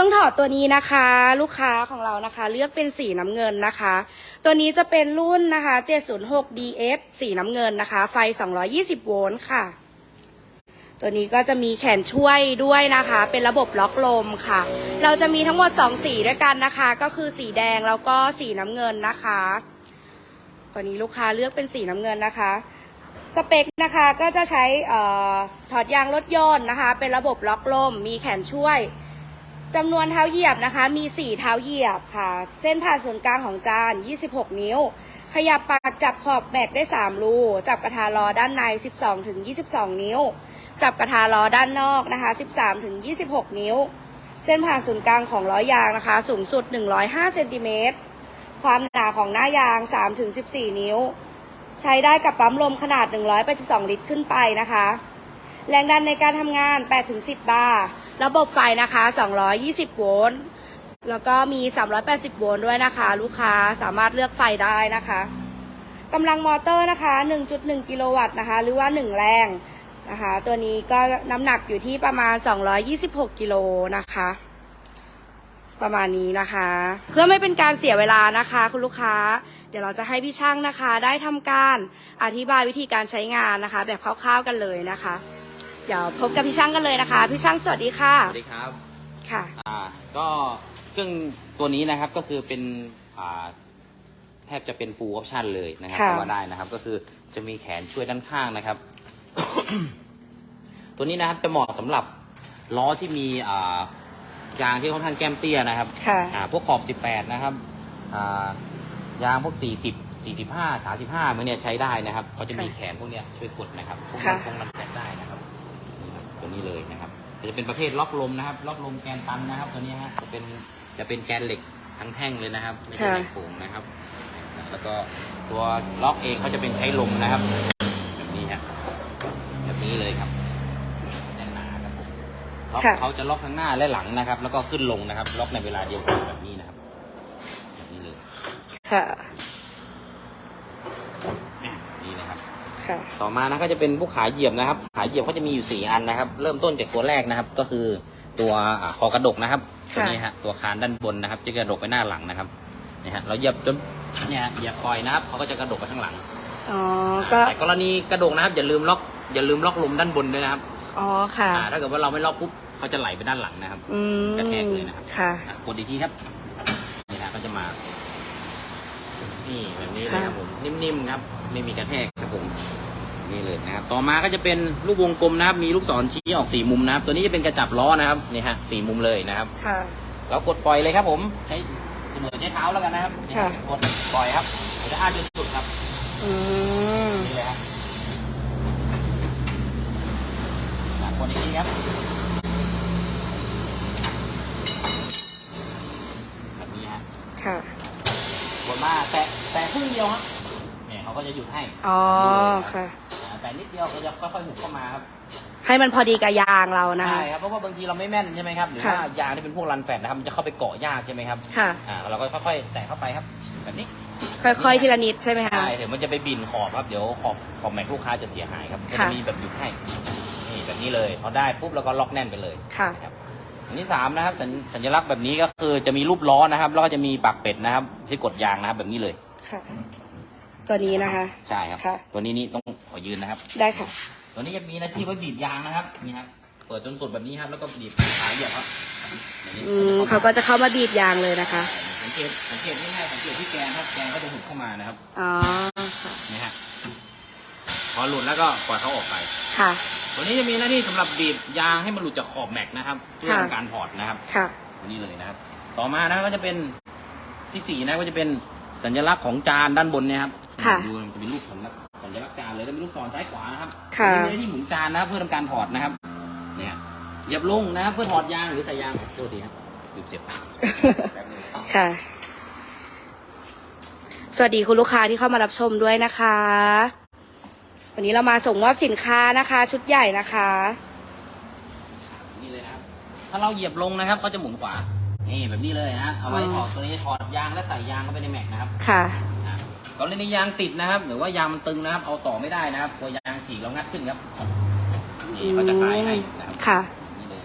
ครื่องถอดตัวนี้นะคะ ลูกค้าของเรานะคะ เลือกเป็นสีน้ำเงินนะคะ ตัวนี้จะเป็นรุ่นนะคะ 706 DS สีน้ำเงินนะคะ ไฟ 220 โวลต์ค่ะ ตัวนี้ก็จะมีแขนช่วยด้วยนะคะ เป็นระบบล็อกลมค่ะ เราจะมีทั้งหมด 2 สีด้วยกันนะคะ ก็คือสีแดงแล้วก็สีน้ำเงินนะคะ ตัวนี้ลูกค้าเลือกเป็นสีน้ำเงินนะคะสเปคนะคะก็จะใช้ออถอดยางรถยนต์นะคะ เป็นระบบล็อกลม มีแขนช่วย จำนวนเท้าเหยียบนะคะมี 4 เท้าเหยียบค่ะ เส้นผ่านศูนย์กลางของจาน 26 นิ้ว ขยับปากจับขอบแบกได้ 3 รู จับกระทาล้อด้านใน 12ถึง22 นิ้ว จับกระทาล้อด้านนอกนะคะ 13ถึง26 นิ้ว เส้นผ่านศูนย์กลางของล้อยางนะคะ สูงสุด 105เซนติเมตร ความหนาของหน้ายาง3ถึง14 นิ้ว ใช้ได้กับปั๊มลมขนาด 182 ลิตรขึ้นไปนะคะ แรงดันในการทำงาน8-10 บาร์ ระบบไฟนะคะ 220 โวลต์ แล้วก็มี 380 โวลต์ด้วยนะคะ ลูกค้าสามารถเลือกไฟได้นะคะกำลังมอเตอร์นะคะ 1.1 กิโลวัตต์นะคะ หรือว่า 1 แรงนะคะ ตัวนี้ก็น้ำหนักอยู่ที่ประมาณ 226 กิโลนะคะ ประมาณนี้นะคะ เพื่อไม่เป็นการเสียเวลานะคะ คุณลูกค้า เดี๋ยวเราจะให้พี่ช่างนะคะ ได้ทำการอธิบายวิธีการใช้งานนะคะ แบบคร่าวๆกันเลยนะคะ เดี๋ยวพบกับพี่ช่างกันเลยนะคะ พี่ช่างสวัสดีค่ะ สวัสดีครับ ค่ะ อ่า ก็เครื่องตัวนี้นะครับก็คือเป็นอ่าแทบจะเป็น full option เลยนะครับค่ะ ก็ว่าได้นะครับ ก็คือจะมีแขนช่วยด้านข้างนะครับ ตัวนี้นะครับจะเหมาะสำหรับล้อที่มีอ่ายางที่ค่อนข้างแก้มเตี้ยนะครับ ค่ะ อ่าพวกขอบ 18 นะครับอ่ายางพวก 40 45 35มันเนี่ยใช้ได้นะครับเขาจะมีค่ะแขนพวกเนี้ยช่วยกดนะครับพวกค่ะนั้นพวกนั้นแขนได้นะครับนี่ครับ ตัวนี้เลยนะครับจะเป็นประเภทล็อกลมนะครับ ล็อกลมแกนตันนะครับ ตัวนี้ฮะจะเป็นจะเป็นแกนเหล็กทั้งแท่งเลยนะครับไม่ใช่ค่ะเหล็กโป่งนะครับ แล้วก็ตัวล็อกเองเขาจะเป็นใช้ลมนะครับ แบบนี้ฮะแบบนี้เลยครับแน่นหนาครับผมล็อกค่ะเขาจะล็อกข้างหน้าและหลังนะครับ แล้วก็ขึ้นลงนะครับ ล็อกในเวลาเดียวกันแบบนี้นะครับแบบนี้เลยค่ะอะนี่นะครับ ค่ะต่อมานะก็จะเป็นพวกขาเหยียบนะครับ ขาเหยียบเขาจะมีอยู่สี่อันนะครับ เริ่มต้นจากตัวแรกนะครับ ก็คือตัวอ่าคอกระดกนะครับตัวนี้ฮะตัวคานด้านบนนะครับ จะกระดกไปหน้าหลังนะครับนี่ฮะเราเหยียบจนเนี่ยฮะเหยียบปล่อยนะครับเขาก็จะกระดกไปข้างหลังอ๋อก็แต่กรณีกระดกนะครับอย่าลืมล็อกอย่าลืมล็อกลมด้านบนด้วยนะครับอ๋อค่ะอ่าถ้าเกิดว่าเราไม่ล็อกปุ๊บเขาจะไหลไปด้านหลังนะครับอืมกระแทกเลยนะครับค่ะอะกดอีกทีครับนี่ฮะก็จะมา นี่แบบนี้เลยครับผมนิ่มๆครับ ไม่มีกระแทกครับผม นี่เลยนะครับต่อมาก็จะเป็นลูกวงกลมนะครับ มีลูกศรชี้ออกสี่มุมนะครับ ตัวนี้จะเป็นกระจับล้อนะครับนี่ฮะสี่มุมเลยนะครับค่ะ เรากดปล่อยเลยครับผมใช้เสมอใช้เท้าแล้วกันนะครับนี่ฮะค่ะ กดปล่อยครับเราจะอ้าจนสุดครับอืมนี่เลยครับอะกดอีกทีครับแบบนี้ฮะค่ะ กดมาแต่แต่ครึ่งเดียวครับเนี่ยเขาก็จะหยุดให้ อ๋อนี่เลยรับค่ะอ่า แต่นิดเดียวก็จะค่อยๆหุบเข้ามาครับให้มันพอดีกับยางเรานะคะ ใช่ครับเพราะว่าบางทีเราไม่แม่นใช่ไหมครับหรือค่ะ ว่ายางที่เป็นพวกรันแฟตนะครับมันจะเข้าไปเกาะยากใช่ไหมครับค่ะ อ่าเราก็ค่อยๆแตะเข้าไปครับแบบนี้ค่อยๆทีละนิดใช่ไหมคะ ใช่เดี๋ยวมันจะไปบินขอบครับเดี๋ยวขอบขอบแม็กลูกค้าจะเสียหายครับก็ค่ะ จะมีแบบหยุดให้นี่แบบนี้เลยพอได้ปุ๊บแล้วก็ล็อกแน่นไปเลย ค่ะครับอันที่สามนะครับสัญสัญลักษณ์แบบนี้ก็คือจะมีรูปล้อนะครับ แล้วก็จะมีปากเป็ดนะครับ ที่กดยางนะครับแบบนี้เลย ค่ะ ตัวนี้นะคะ ใช่ครับ ค่ะ ตัวนี้นี่ต้องขอยืนนะครับ ได้ค่ะ ตัวนี้จะมีหน้าที่ไว้บีบยางนะครับ นี่ครับ เปิดจนสุดแบบนี้ครับ แล้วก็บีบขาเหยียบครับแบบนี้อืมเขาก็จะเข้ามาบีบยางเลยนะคะ สังเกต สังเกตง่ายๆสังเกตที่แกนครับ แกนก็จะหุบเข้ามานะครับ อ๋อ ค่ะ นี่ฮะ พอหลุดแล้วก็ปล่อยเขาออกไป ค่ะ ตัวนี้จะมีหน้าที่สำหรับบีบยางให้มันหลุดจากขอบแม็กนะครับ เพื่อค่ะทำการถอดนะครับ ค่ะ ตัวนี้เลยนะครับ ต่อมานะครับก็จะเป็นที่สี่นะก็จะเป็นสัญลักษณ์ของจานด้านบนเนี่ยครับ ค่ะดูมันจะเป็นรูปสัญลักษณ์สัญลักษณ์จานเลยแล้วมีลูกศรซ้ายขวานะครับค่ะตัวนี้มีหน้าที่หมุนจานนะครับเพื่อทำการถอดนะครับ เนี่ยเหยียบลงนะครับเพื่อถอดยางหรือใส่ยางโทษทีครับลืมเสียบปลั๊กแป๊บนึงค่ะ สวัสดีคุณลูกค้าที่เข้ามารับชมด้วยนะคะ วันนี้เรามาส่งมอบสินค้านะคะ ชุดใหญ่นะคะนี่เลยนะครับถ้าเราเหยียบลงนะครับก็จะหมุนขวานี่แบบนี้เลยนะฮะเอาไว้อ๋อถอดตัวนี้ถอดยางและใส่ยางเข้าไปในแม็กนะครับ ค่ะอะ กรณียางติดนะครับ หรือว่ายางมันตึงนะครับ เอาต่อไม่ได้นะครับตัวยางฉีกเรางัดขึ้นครับนี่เขาจะคลายให้นะครับค่ะ นี่เลย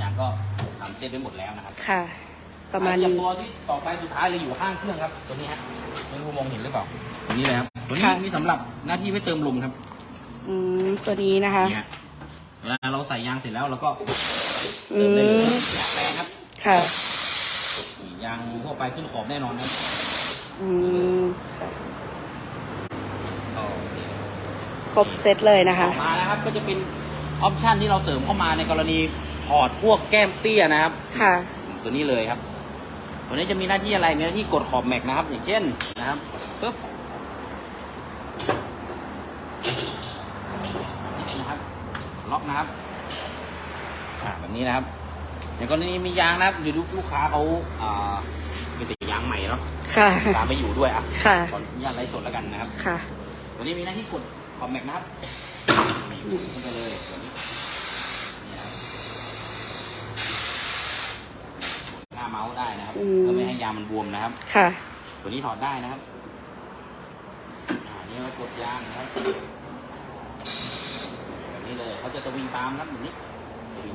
ยางก็ททำเซตไว้หมดแล้วนะครับค่ะ ประมาณไอ้นี้ตัวที่ต่อไปสุดท้ายเลยอยู่ข้างเครื่องครับ ตัวนี้ฮะไม่รู้มองเห็นหรือเปล่าตัวนี้เลยครับตัวนี้ค่ะ มีสำหรับหน้าที่ไว้เติมลมครับอืมตัวนี้นะคะนี่ฮะเวลาเราใส่ยางเสร็จแล้วเราก็อืเติมได้เลยมยางแรงครับค่ะ นี่ยางทั่วไปขึ้นขอบแน่นอนครับ อืมค่ะก็โอเคครบเซตเลยนะคะ มาแล้วครับก็จะเป็นออปชันที่เราเสริมเข้ามาในกรณีถอดพวกแก้มเตี้ยนะครับ ค่ะ ตัวนี้เลยครับตัวนี้จะมีหน้าที่อะไรมีหน้าที่กดขอบแม็กนะครับ อย่างเช่นนะครับปึ๊บนะครับล็อกนะครับอ่าแบบนี้นะครับอย่างกรณีมียางนะครับเดี๋ยวลูกค้าเขาอ่า เป็นแต่ยางใหม่เนาะค่ะตามไปอยู่ด้วยอะค่ะขออนุญาตไลฟ์สดแล้วกันนะครับ ค่ะตัวนี้มีหน้าที่กดขอบแม็กนะครับนี่ขึ้นไปเลยตัวนี้เนี่ยครับหน้าเมาส์ได้นะครับอืม เพื่อไม่ให้ยางมันบวมนะครับ ค่ะ ตัวนี้ถอดได้นะครับอ่านี่เรากดยางนะครับแบบนี้เลยเขาจะสวิงตามนะครับแบบนี้สวิง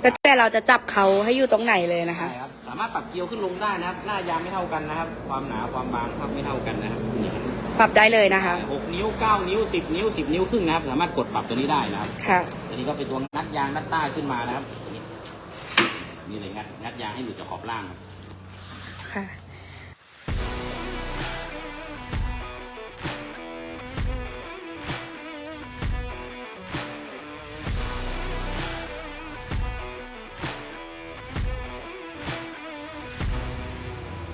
ก็ตามแต่เราจะจับเขาให้อยู่ตรงไหนเลยนะคะ ใช่ครับ สามารถปรับเกลียวขึ้นลงได้นะครับ หน้ายางไม่เท่ากันนะครับ ความหนาความบางพับไม่เท่ากันนะครับนี่ครับปรับได้เลยนะคะ หกนิ้วเก้านิ้วสิบนิ้วสิบนิ้วครึ่งนะครับ สามารถกดปรับตัวนี้ได้นะครับ ค่ะ ตัวนี้ก็เป็นตัวงัดยางงัดใต้ขึ้นมานะครับตัวนี้นี่เลยงัดงัดยางให้หลุดจากขอบล่างครับ ค่ะ